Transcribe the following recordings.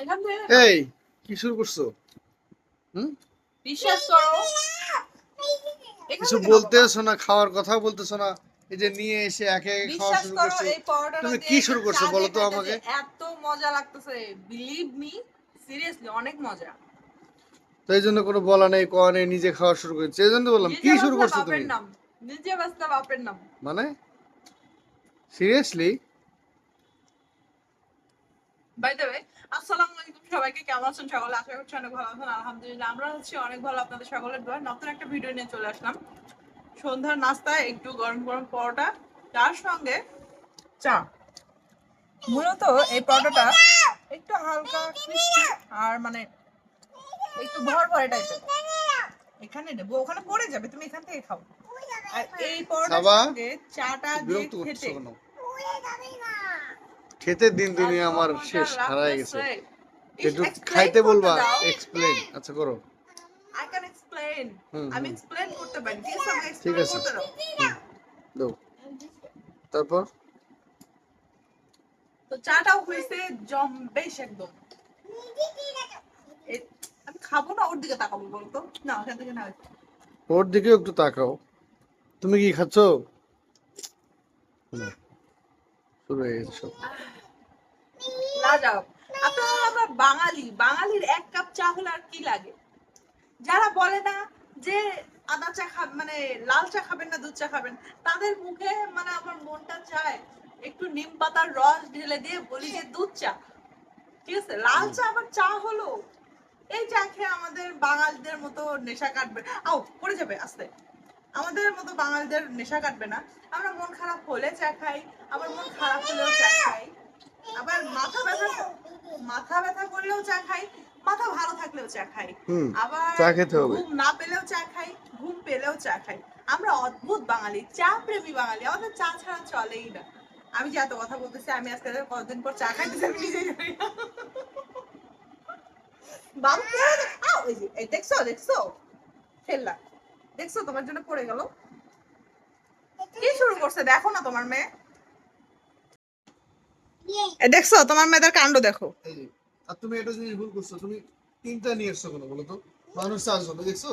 এই কি শুরু করছ? হুম? বিশ্বাস করো। কিছু বলতেছো না খাওয়ার কথা বলতেছো না এই যে নিয়ে এসে একে একে খাওয়া শুরু করছ। তুমি কি শুরু করছ বলো তো আমাকে? এত মজা লাগতেছে। বিলিভ মি সিরিয়াসলি অনেক মজা। তো এই জন্য কোনো বলা নেই কোয়া নেই নিজে খাওয়া শুরু করেছে। এই জন্য বললাম কি শুরু করছ তুমি? নিজে বাপের নাম। মানে? সিরিয়াসলি বাই দ্য ওয়ে সবাইকে কেমন আছেন? সকলে আশা করছি অনেক ভালো আছেন। আলহামদুলিল্লাহ আমরা হচ্ছে অনেক ভালো আপনাদের সকলের দোয়া। নতুন একটা ভিডিও নিয়ে চলে আসলাম। সন্ধ্যার নাস্তায় একটু গরম গরম পরোটা। তার সঙ্গে চা। মূলত এই পরোটাটা একটু হালকা crispy আর মানে একটু ভর ভরে টাইপের এখানে নেব ওখানে পড়ে যাবে তুমি এখান থেকে খাও। আর এই পরোটার সঙ্গে চাটা দিয়ে খেতে। খেতে দিন দুনিয়া আমার শেষ হারায় গেছে। একটু খাইতে বলবা। এক্সপ্লেন আচ্ছা করো। I can explain. আমি। এক্সপ্লেন করতে পারি। ঠিক আছে আমাকে ঠিক আছে। দাও। তারপর? তো চাটাও হয়েছে জম বেশ একদম। আমি খাব না ওর দিকে তাকাবো বলতো? না ওখান থেকে না। ওর দিকেও একটু তাকাও। তুমি কি খাচ্ছ। শুরু হয়ে গেছে সব। না যাও। আপনারা আমরা বাঙালি, বাঙালির এক কাপ চা হলে আর কি লাগে? যারা বলে না যে আদা চা খাবেন মানে লাল চা খাবেন না, দুধ চা খাবেন, তাদের মুখে মানে আমার মনটা চায় একটু নিম পাতার রস ঢেলে দিয়ে বলি যে দুধ চা। ঠিক আছে? লাল চা আবার চা হলো? এই চা খেয়ে আমাদের বাঙালিদের মতো নেশা কাটবে। আও, পড়ে যাবে, আস্তে। আমাদের মতো বাঙালিদের নেশা কাটবে না। আমরা মন খারাপ হলে চা খাই, আবার মন খারাপ হলেও চা খাই। আবার মাথা ব্যথা মাথা ব্যথা করলেও চা খাই মাথা ভালো থাকলেও চা খাই। আবার চা খেতে হবে। ঘুম না পেলেও চা খাই ঘুম পেলেও চা খাই। আমরা অদ্ভুত বাঙালি চা প্রেমী বাঙালি আমাদের চা ছাড়া চলেই না। আমি যে এত কথা বলতেছি আমি আজকে কতদিন পর চা খাইতেছি আমি নিজেই জানি না। বাবু দেখছ দেখছ? ফেললা। দেখছ তোমার জন্য পড়ে গেল। কি শুরু করছে? দেখো না তোমার মেয়ে। দেখছ তোমার মেয়েদের কাণ্ড দেখো। আর তুমি একটা জিনিস ভুল করছ তুমি তিনটা নিয়ে এসছো কেন বলো তো? মানুষ চারজন দেখছ?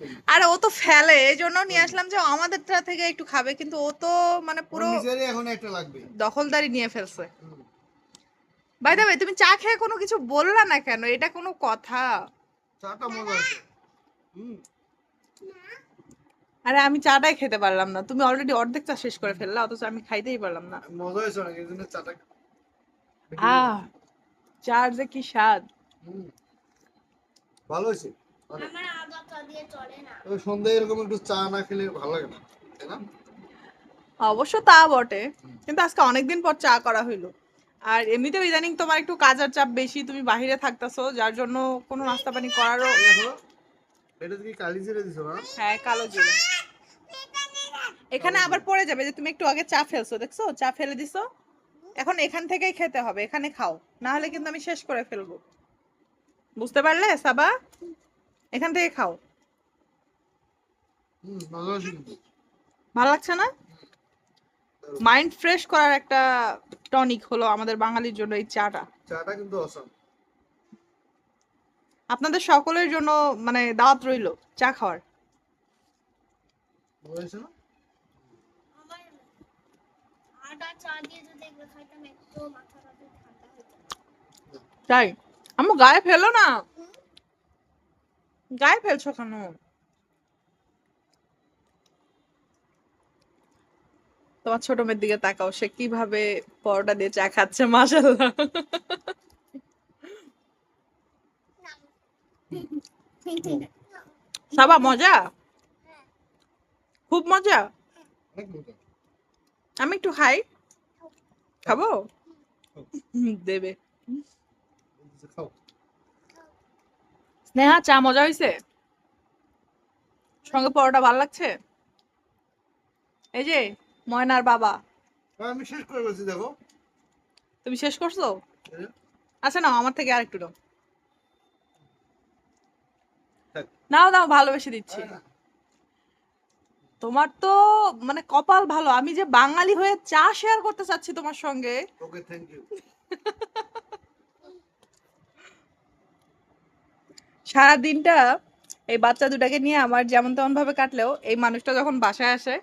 এই যে, আরে ও তো ফেলে এই জন্য নিয়ে আসলাম যে আমাদেরটা থেকে একটু খাবে কিন্তু ও তো মানে পুরো এখন একটা লাগবে। দখলদারি নিয়ে ফেলছে। বাই দ্য তুমি চা খেয়ে কোনো কিছু বললা না কেন? এটা কোনো কথা। চাটা মজা আছে। হুম। আরে আমি চাটাই খেতে পারলাম না। তুমি অলরেডি অর্ধেক চা শেষ করে ফেললা অথচ আমি খাইতেই পারলাম না। মজা হয়েছে অনেক এই জন্য চাটা আহ। চার যে কি স্বাদ। ভালো হয়েছে? আমার আদা চা দিয়ে চলে না। সন্ধ্যায় এরকম একটু চা না খেলে ভালো লাগে না তাই না? অবশ্য তা বটে কিন্তু আজকে অনেকদিন পর চা করা হইল। আর এমনিতেও ইদানিং তোমার একটু কাজের চাপ বেশি তুমি বাহিরে থাকতেছো যার জন্য কোনো নাস্তা পানি করারও এটা তুমি কালি জিরে দিছো না? হ্যাঁ কালো জিরে। এখানে আবার পড়ে যাবে যে তুমি একটু আগে চা ফেলছো দেখছ? চা ফেলে দিছো? এখন এখান থেকেই খেতে হবে এখানে খাও। না হলে কিন্তু আমি শেষ করে ফেলব। বুঝতে পারলে সাবা? এখান থেকে খাও। ভালো লাগছে না? মাইন্ড ফ্রেশ করার একটা টনিক হলো আমাদের বাঙালির জন্য এই চাটা। চাটা কিন্তু অসাম আপনাদের সকলের জন্য মানে দাওয়াত রইল চা খাওয়ার মজা হয়েছে না আমার আদা চা দিয়ে যদি একবার খাইতাম একটু মাথা ব্যথা ঠান্ডা হতো তাই? আমু গায়ে ফেলো না। গায়ে ফেলছো কেন? তোমার ছোট মেয়ের দিকে তাকাও সে কীভাবে পরোটা দিয়ে চা খাচ্ছে মাশাল্লাহ সাবা মজা? খুব মজা? অনেক মজা। আমি একটু খাই খাব? দেবে। স্নেহা চা মজা হয়েছে সঙ্গে পরোটা ভালো লাগছে? এই যে ময়নার বাবা। আমি শেষ করে বলছি দেখো। তুমি শেষ করছ? এই যে, আচ্ছা নাও আমার থেকে আরেকটু নাও থাক। নাও নাও ভালোবেসে দিচ্ছি। না, তোমার তো মানে কপাল ভালো। আমি যে বাঙালি হয়ে চা শেয়ার করতে চাচ্ছি তোমার সঙ্গে। ওকে থ্যাংক ইউ সারা দিনটা এই বাচ্চা দুটাকে নিয়ে আমার যেমন তেমন ভাবে কাটলেও এই মানুষটা যখন বাসায় আসে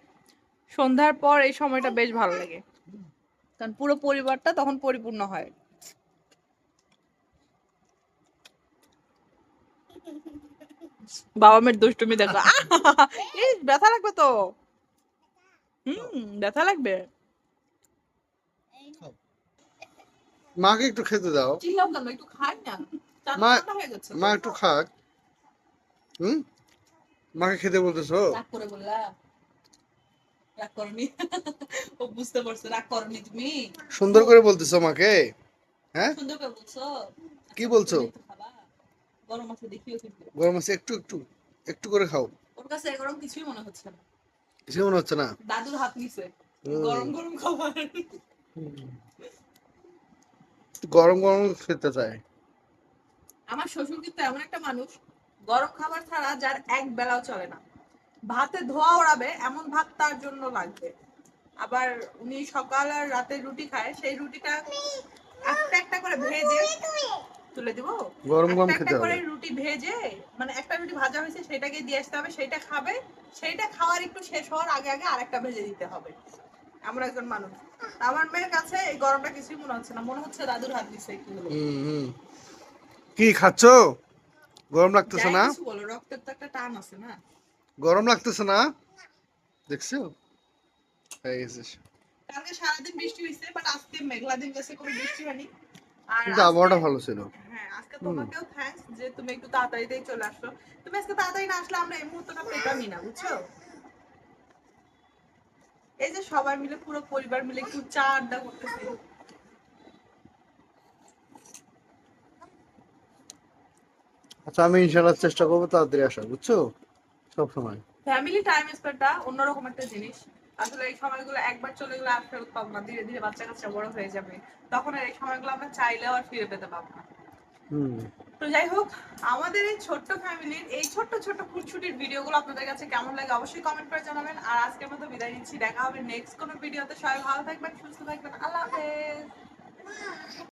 সন্ধ্যার পর এই সময়টা বেশ ভালো লাগে। কারণ পুরো পরিবারটা তখন পরিপূর্ণ হয়। বাবা মেয়ের দুষ্টুমি দেখো। এই ব্যথা লাগবে তো। হুম ব্যথা লাগবে। মাকে একটু খেতে দাও। একটু খাই না। মা- ঠান্ডা হয়ে যাচ্ছে মা একটু খাক। হুম? মাকে খেতে বলতেছো? করে বললা। রাগ করনি। ও বুঝতে পারছে রাগ করনি তুমি। সুন্দর করে বলতেছো মাকে হ্যাঁ? সুন্দর করে বলছো। কি বলছো? গরম আছে দেখিও কিন্তু। গরম আছে একটু একটু একটু করে খাও। ওর কাছে গরম কিছুই মনে হচ্ছে না। কিছু মনে হচ্ছে না? দাদুর হাত নিছে গরম গরম খাবার। গরম গরম খেতে চায়। আমার শ্বশুর কিন্তু এমন একটা মানুষ গরম খাবার ছাড়া যার এক বেলাও চলে না। ভাতে ধোয়া ওড়াবে এমন ভাত তার জন্য লাগবে। আবার উনি সকাল আর রাতে রুটি খায় সেই রুটিটা একটা একটা করে ভেজে তুলে দিব। গরম গরম খেতে হবে। রুটি ভেজে মানে একটা রুটি ভাজা হয়েছে সেটাকে দিয়ে আসতে হবে সেইটা খাবে সেইটা খাওয়ার একটু শেষ হওয়ার আগে আগে আরেকটা ভেজে দিতে হবে। একজন মানুষ। আমার মেয়ের কাছে এই গরমটা কিছুই মনে হচ্ছে না মনে হচ্ছে দাদুর হাত হুম কি খাচ্ছো? গরম লাগতেছে না? বলো রক্তের তো একটা টান আছে না। গরম লাগতেছে না? দেখছ? হয়ে গেছে। কালকে সারাদিন বৃষ্টি হয়েছে বাট আজকে মেঘলা দিন গেছে কোনো বৃষ্টি হয়নি। কিন্তু আবহাওয়াটা ভালো ছিল। হ্যাঁ আজকে তোমাকেও থ্যাঙ্কস যে তুমি একটু তাড়াতাড়িতেই চলে আসলো তুমি আজকে তাড়াতাড়ি না আসলে আমরা এই মুহূর্তটা পেতামই না বুঝছ? এই যে সবাই মিলে পুরো পরিবার মিলে একটু চা আড্ডা করতেছি। আচ্ছা আমি ইনশাআল্লাহ চেষ্টা করব তাড়াতাড়ি আসা বুঝছ? সব সময় ফ্যামিলি টাইম স্পেন্ডটা অন্যরকম একটা জিনিস। আসলে এই সময়গুলো একবার চলে গেলে আর ফেরত পাবো না। ধীরে ধীরে বাচ্চা কাচ্চা বড় হয়ে যাবে। তখন আর এই সময়গুলো আমরা চাইলেও আর ফিরে পেতে পাবো না। তো যাই হোক আমাদের এই ছোট্ট ফ্যামিলির এই ছোট্ট ছোট্ট খুঁটছুটির ভিডিওগুলো আপনাদের কাছে কেমন লাগে অবশ্যই কমেন্ট করে জানাবেন। আর আজকের মতো বিদায় নিচ্ছি। দেখা হবে নেক্সট কোনো ভিডিওতে সবাই ভালো থাকবেন সুস্থ থাকবেন। আল্লাহ হাফেজ।